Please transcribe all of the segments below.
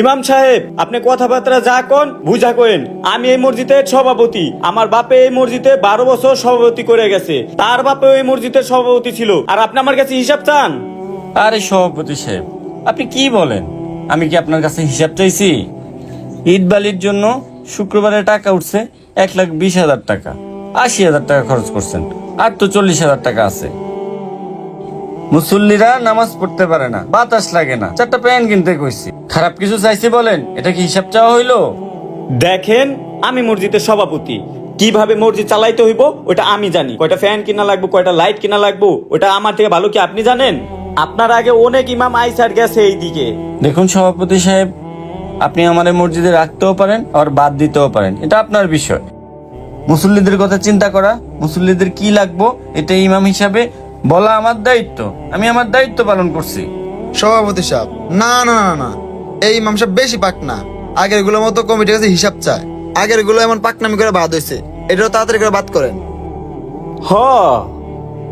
ইমাম সাহেব, আপনি কথাবার্তা যা কোন, বুঝা কোয়েন আমি এই মসজিদের সভাপতি। আমার বাপে এই মসজিদে বারো বছর সভাপতি করে গেছে। তার বাপে ওই মসজিদের সভাপতি ছিল। আর আপনি আমার কাছে হিসাব চান? আরে সভাপতি সাহেব, আপনি কি বলেন? আমি কি আপনার কাছে হিসাব চাইছি? ঈদ বালির জন্য শুক্রবারে টাকা উঠছে এক লাখ বিশ হাজার টাকা। আশি হাজার টাকা খরচ করছেন। আর তো চল্লিশ হাজার টাকা আছে। মুসল্লিরা নামাজ পড়তে পারে না বাতাস লাগে না। চারটা প্যান কিনতে কইছি। খারাপ কিছু চাইছি বলেন এটা কি হিসাব চাওয়া হইল? দেখেন আমি মসজিদের সভাপতি। কীভাবে মসজিদ চালাইতে হইব ওটা আমি জানি। কয়টা ফ্যান কিনা লাগবো কয়টা লাইট কিনা লাগবো ওটা আমার থেকে ভালো কি আপনি জানেন? আপনার আগে অনেক ইমাম আইসার গেছে এই দিকে দেখুন সভাপতি সাহেব আপনি আমাদের মসজিদে রাখতেও পারেন আর বাদ দিতেও পারেন। এটা আপনার বিষয়। মুসল্লিদের কথা চিন্তা করা মুসল্লিদের কি লাগবো এটা ইমাম হিসাবে বলা আমার দায়িত্ব আমি আমার দায়িত্ব পালন করছি। সভাপতি সাহেব না না না না এই ইমাম সাহেব বেশি পাক না। আগেরগুলোর মতো কমিটির কাছে হিসাব চায়। আগেরগুলো এমন পাকনামি করে বাদ হয়েছে এটাও তাড়াতাড়ি করে বাদ করেন। হ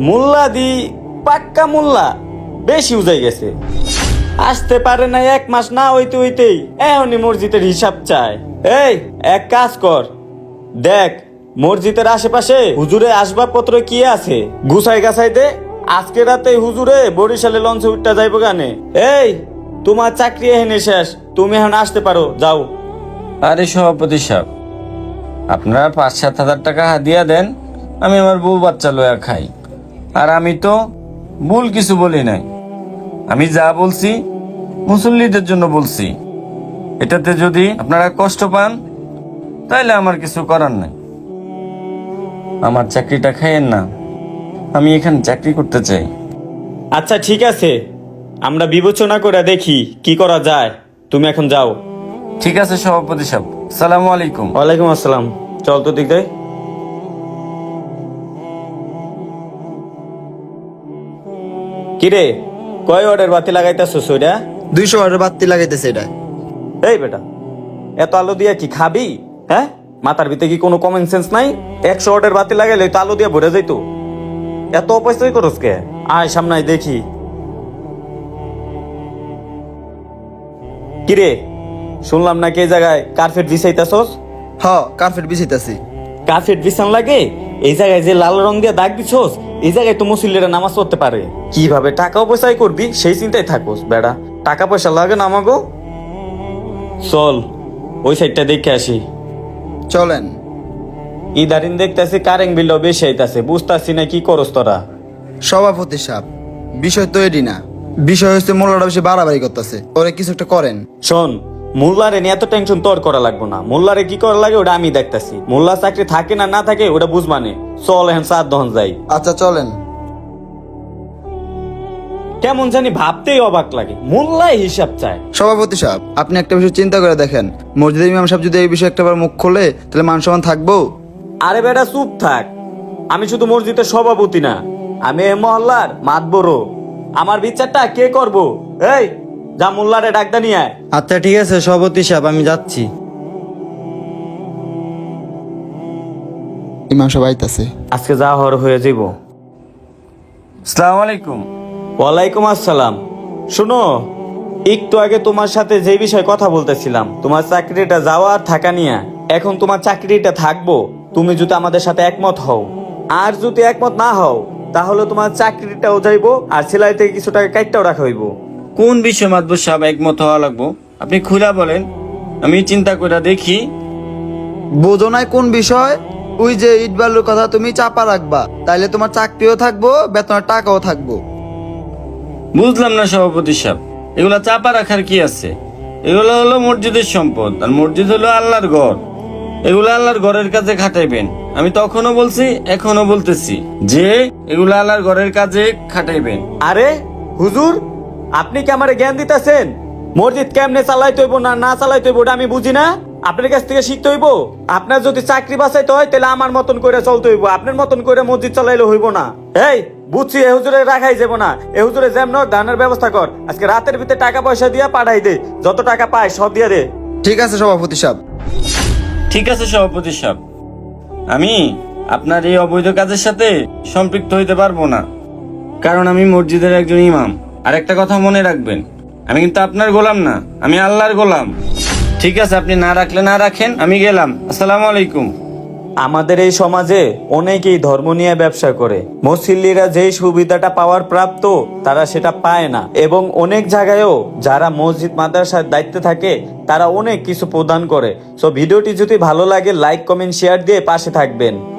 মোল্লা দি পাক্কা মোল্লা বেশি উজাই গেছে। আসতে পারে না এক মাস না হইতে হইতেই এখনই মসজিদের হিসাব চায়। এই এক কাজ কর। দেখ মসজিদের আশেপাশে হুজুরে আসবাবপত্র কি আছে? গুছাই গাছাই দে আজকে রাতে হুজুরে বরিশালে লঞ্চে উঠতে যাইব গানে এই, তোমার চাকরি এখানে শেষ, তুমি এখন আসতে পারো, যাও। আরে সভাপতি সাহেব, আপনারা পাঁচ, সাত হাজার টাকা হাদিয়া দেন, আমি আমার বউ বাচ্চা লয়া খাই। আর আমি তো ভুল কিছু বলি নাই। আমি যা বলছি, মুসল্লিদের জন্য বলছি। এটাতে যদি আপনারা কষ্ট পান, তাইলে আমার কিছু করার নাই। আমার চাকরিটা খাইয়েন না। আমি এখানে চাকরি করতে চাই। আচ্ছা ঠিক আছে। আমরা বিবেচনা করে দেখি কি করা যায়। তুমি এখন যাও। ঠিক আছে সভাপতি সাহেব। সালামু আলাইকুম। ওয়ালাইকুম আসসালাম। চল তো দিক দেয়। কিরে কয় অর্ডার বাতি লাগাইতেছো সইরা দুইশো ওয়াটের বাতি লাগাইতেছে এটা। এই বেটা এত আলো দিয়া কি খাবি? হ্যাঁ? মাথার ভিতরে কি কোনো কমন সেন্স নাই? একশো অর্ডার বাতি লাগাইলে তো আলো দিয়া ভরে যাইতো। এত অপয়সাই করস কে? আয় সামনে আয় দেখি। কিরে শুনলাম নাকি এই জায়গায় কার্পেট বিছাইতেছস? হ কার্পেট বিছাইতাছি। কার্পেট বিছান লাগে? এই জায়গায় যে লাল রং দিয়ে দাগ দিছস এই জায়গায় তো মুসল্লিরা নামাজ পড়তে পারে। কীভাবে টাকা পয়সাই করবি সেই চিন্তায় থাকোস বেড়া। টাকা পয়সা লাগে না আমাগো। চল ওই সাইডটা দেখে আসি। চলেন। ইদারিন দেখতেছি কারেং বিল বেশি আইতাছে বুঝতাছি না কি করস তোরা। সভাপতি সাহেব বিষয় তো এটি না। বিষয় হচ্ছে মোল্লাটা বেশি বাড়াবাড়ি করতেছে ওরে কিছু একটা করেন। শোন মোল্লারে নিয়ে এত টেনশন তোর করা লাগবো না। মোল্লারে কি করা লাগে ওটা আমি দেখতাছি। মোল্লা চাকরি থাকে না না থাকে ওটা বুঝবানে চল এখন সাত দহন যাই। আচ্ছা চলেন। কেমন জানি ভাবতেই অবাক লাগে। মোল্লাই হিসাব চায়। সভাপতি সাহেব আপনি একটা বিষয় চিন্তা করে দেখেন। মসজিদের ইমাম সাহেব যদি এই বিষয়ে একটাবার মুখ খোলে তাহলে মান সম্মান থাকব? আরে বেটা চুপ থাক। আমি শুধু মসজিদের সভাপতি না আমি এ মহল্লার মাতবরো। আমার বিচারটা কে করব? এই যা মোল্লারে ডাকদা নিয়ে আয়। আচ্ছা ঠিক আছে সভাপতি সাহেব আমি যাচ্ছি। ইমাম সাহেব আইতাছে। আজকে যা হওয়ার হয়ে যাইব সালাম আলাইকুম। ওয়ালাইকুম আসসালাম। শোনো একটু আগে তোমার সাথে যে বিষয়ে কথা বলতেছিলাম তোমার চাকরিটা যাওয়া আর থাকা নিয়ে এখন তোমার চাকরিটা থাকব। তুমি যদি আমাদের সাথে একমত হও আর যদি একমত না হও তাহলে তোমার চাকরিটাও যাইবো আর সেলাই থেকে কিছু টাকা কাইটটাও রাখা হইব। কোন বিষয় মাতবর সাহেব একমত হওয়া লাগবো? আপনি খুলা বলেন আমি চিন্তা করে দেখি। বোঝো নাই কোন বিষয়? ওই যে ইট বালুর কথা তুমি চাপা রাখবা তাইলে তোমার চাকরিও থাকব বেতনের টাকাও থাকব। বুঝলাম না সভাপতি সাহেব এগুলা চাপা রাখার কি আছে? এগুলো হলো মসজিদের সম্পদ আর মসজিদ হলো আল্লাহর ঘর। এগুলো আল্লাহর ঘরের কাজে খাটাইবেন। আমি তখনও বলছি এখনও বলতেছি যে এগুলো আল্লাহর ঘরের কাজে খাটাইবেন। আরে হুজুর আপনি কি আমারে জ্ঞান দিতেছেন? মসজিদ কেমনে চালাইতে হইব না না চালাইতে হইব ওটা আমি বুঝি না? আপনার কাছ থেকে শিখতে হইব? আপনার যদি চাকরি বাঁচাইতে হয় তাহলে আমার মতন করে চলতে হইব। আপনার মতন করে মসজিদ চালাইলে হইব না। এই বুঝছি এ হুজুরে রাখাই যাব না। এ হুজুরে যেমন দানের ব্যবস্থা কর। আজকে রাতের ভিতরে টাকা পয়সা দিয়ে পাঠাই দে। যত টাকা পায় সব দিয়ে দে। ঠিক আছে সভাপতি সাহেব। ঠিক আছে, সভাপতি সাহেব। আমি আপনার এই অবৈধ কাজের সাথে সম্পৃক্ত হইতে পারব না। কারণ আমি মসজিদের একজন ইমাম। আর একটা কথা মনে রাখবেন, আমি কিন্তু আপনার গোলাম না, আমি আল্লাহর গোলাম। ঠিক আছে, আপনি না রাখলে না রাখেন, আমি গেলাম। আসসালামু আলাইকুম। আমাদের এই সমাজে অনেকেই ধর্ম নিয়ে ব্যবসা করে। মুসল্লিরা যেই সুবিধাটা পাওয়ার প্রাপ্ত, তারা সেটা পায় না। এবং অনেক জায়গায়ও যারা মসজিদ, মাদ্রাসার দায়িত্বে থাকে, তারা অনেক কিছু প্রদান করে। সো ভিডিওটি যদি ভালো লাগে লাইক কমেন্ট শেয়ার দিয়ে পাশে থাকবেন।